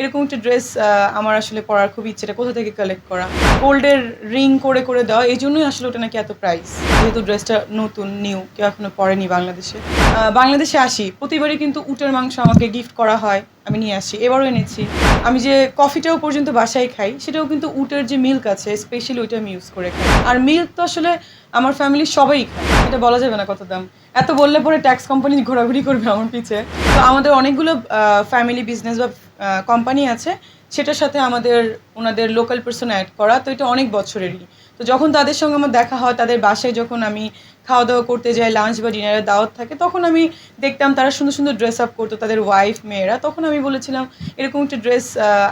এরকম একটা ড্রেস আমার আসলে পরার খুব ইচ্ছেটা কোথা থেকে কালেক্ট করা? গোল্ডের রিং করে করে দেওয়া, এই জন্যই আসলে ওটা নাকি এত প্রাইস যেহেতু ড্রেসটা নতুন নিউ কেউ এখনও পরেনি বাংলাদেশে। বাংলাদেশে আসি, প্রতিবারই কিন্তু উটের মাংস আমাকে গিফট করা হয়, আমি নিয়ে আসি, এবারও এনেছি। আমি যে কফিটাও পর্যন্ত বাসায় খাই, সেটাও কিন্তু উটের যে মিল্ক আছে স্পেশালি ওইটা আমি ইউজ করে খাই। আর মিল্ক তো আসলে আমার ফ্যামিলির সবাই খায়। এটা বলা যাবে না কত দাম। এত বললে পরে ট্যাক্স কোম্পানি ঘোরাঘুরি করবে আমার পিছে। তো আমাদের অনেকগুলো ফ্যামিলি বিজনেস বা কোম্পানি আছে, সেটার সাথে আমাদের, ওনাদের লোকাল পার্সন অ্যাড করা, তো এটা অনেক বছরেরই। তো যখন তাদের সঙ্গে আমার দেখা হয়, তাদের বাসায় যখন আমি খাওয়া দাওয়া করতে যাই লাঞ্চ বা ডিনারের দাওয়াত থাকে, তখন আমি দেখতাম তারা সুন্দর সুন্দর ড্রেস আপ করতো, তাদের ওয়াইফ মেয়েরা। তখন আমি বলেছিলাম, এরকম একটা ড্রেস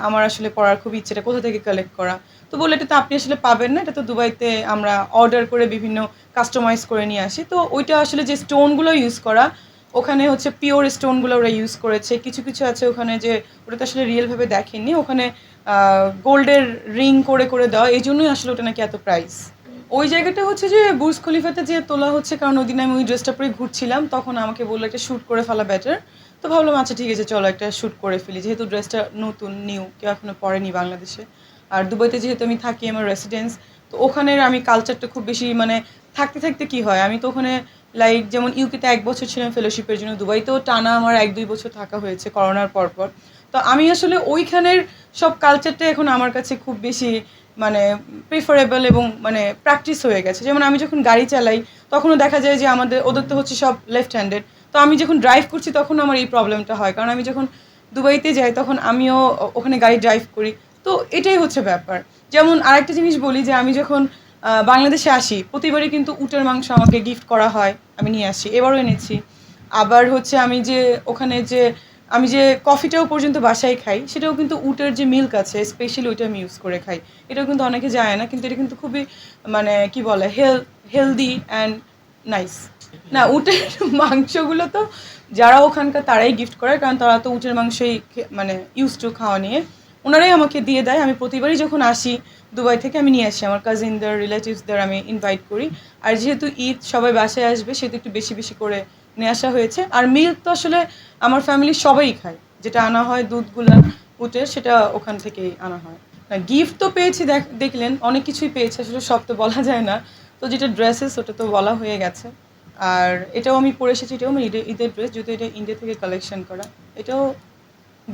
আমার আসলে পরার খুব ইচ্ছেটা, কোথা থেকে কালেক্ট করা? তো বলে এটা তো আপনি আসলে পাবেন না, এটা তো দুবাইতে আমরা অর্ডার করে বিভিন্ন কাস্টমাইজ করে নিয়ে আসি। তো ওইটা আসলে যে স্টোনগুলো ইউজ করা, ওখানে হচ্ছে পিওর স্টোনগুলো ওরা ইউজ করেছে। কিছু কিছু আছে ওখানে যে ওটা তো আসলে রিয়েলভাবে দেখেননি। ওখানে গোল্ডের রিং করে করে দেওয়া, এই জন্যই আসলে ওটা নাকি এত প্রাইস ওই জায়গাটা হচ্ছে যে বুর্জ খলিফাতে যে তোলা হচ্ছে, কারণ ওই দিন আমি ওই ড্রেসটা পরে ঘুরছিলাম, তখন আমাকে বলল একটা শ্যুট করে ফেলা বেটার তো ভাবলাম আচ্ছা ঠিক আছে, চলো একটা শ্যুট করে ফেলি। যেহেতু ড্রেসটা নতুন নিউ কেউ এখনও পরেনি বাংলাদেশে। আর দুবাইতে যেহেতু আমি থাকি, আমার রেসিডেন্স তো ওখানের আমি কালচারটা খুব বেশি মানে থাকতে থাকতে কি হয়? আমি তো ওখানে লাইক যেমন ইউকেতে এক বছর ছিলাম ফেলোশিপের জন্য, দুবাইতেও টানা আমার এক দুই বছর থাকা হয়েছে করোনার পর পর তো আমি আসলে ওইখানের সব কালচারটা এখন আমার কাছে খুব বেশি মানে প্রিফারেবল এবং মানে প্র্যাকটিস হয়ে গেছে। যেমন আমি যখন গাড়ি চালাই, তখনও দেখা যায় যে আমাদের, ওদের তো হচ্ছে সব লেফট হ্যান্ডেড তো আমি যখন ড্রাইভ করছি তখন আমার এই প্রবলেমটা হয়। কারণ আমি যখন দুবাইতে যাই, তখন আমিও ওখানে গাড়ি ড্রাইভ করি। তো এটাই হচ্ছে ব্যাপার। যেমন আরেকটা জিনিস বলি যে আমি যখন বাংলাদেশে আসি, প্রতিবারই কিন্তু উটের মাংস আমাকে গিফট করা হয়, আমি নিয়ে আসি, এবারও এনেছি। আবার হচ্ছে আমি যে ওখানে যে, আমি যে কফিটাও পর্যন্ত বাসায় খাই, সেটাও কিন্তু উটের যে মিল্ক আছে স্পেশালি ওইটা আমি ইউজ করে খাই। এটাও কিন্তু অনেকে যায় না, কিন্তু এটা কিন্তু খুবই মানে কি বলে হেল হেলদি অ্যান্ড নাইস না, উটের মাংসগুলো তো যারা ওখানকার তারাই গিফট করে, কারণ তারা তো উটের মাংসই মানে ইউজ টু খাওয়া নিয়ে। ওনারাই আমাকে দিয়ে দেয়। আমি প্রতিবারই যখন আসি দুবাই থেকে, আমি নিয়ে আসি। আমার কাজিনদের রিলেটিভসদের আমি ইনভাইট করি। আর যেহেতু ঈদ, সবাই বাসায় আসবে, সেহেতু একটু বেশি বেশি করে নিয়ে আসা হয়েছে। আর মিল্ক তো আসলে আমার ফ্যামিলির সবাই খায়। যেটা আনা হয় দুধগুলো উঠে সেটা ওখান থেকেই আনা হয়। না গিফট তো পেয়েছি দেখ- দেখলেন, অনেক কিছুই পেয়েছি, আসলে সব তো বলা যায় না। তো যেটা ড্রেসেস ওটা তো বলা হয়ে গেছে। আর এটাও আমি পরে এসেছি, এটাও আমার ঈদের ঈদের ড্রেস যেহেতু এটা ইন্ডিয়া থেকে কালেকশন করা। এটাও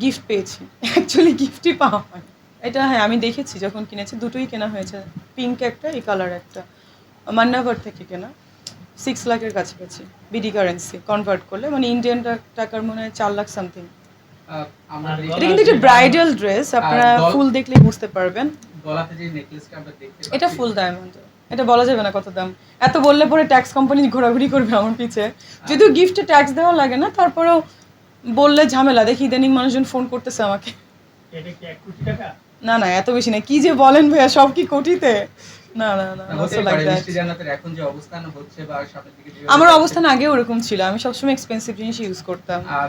গিফট পেয়েছি। অ্যাকচুয়ালি গিফটই পাওয়া হয় এটা হ্যাঁ আমি দেখেছি যখন কিনেছি দুটোই কেনা হয়েছে। পিঙ্ক একটা এই কালার একটা। মান্নাভার থেকে কেনা। সিক্স লাখের কাছাকাছি বিডি কারেন্সি কনভার্ট করলে। মানে ইন্ডিয়ান টাকার মনে হয় চার লাখ সামথিং এটা কিন্তু একটা ব্রাইডাল ড্রেস আপনারা ফুল দেখলেই বুঝতে পারবেন। গলাতে যে নেকলেসটা আমরা দেখতে পাচ্ছি। এটা ফুল ডায়মন্ড এটা বলা যাবে না কত দাম। এত বললে পরে ট্যাক্স কোম্পানি ঘোরাঘুরি করবে আমার পিছে। যদিও গিফটে ট্যাক্স দেওয়া লাগে না তারপরেও বললে ঝামেলা দেখি ইদানিং মানুষজন ফোন করতেছে আমাকে। এটা কি এক কোটি টাকা? না না এত বেশি না। কি যে বলেন ভাইয়া সব কি কোটিতে? না না না এখন যে অবস্থান হচ্ছে বা সামনের দিকে আমার অবস্থান আগে ওরকম ছিল। আমি সবসময় এক্সপেন্সিভ জিনিস ইউজ করতাম। আর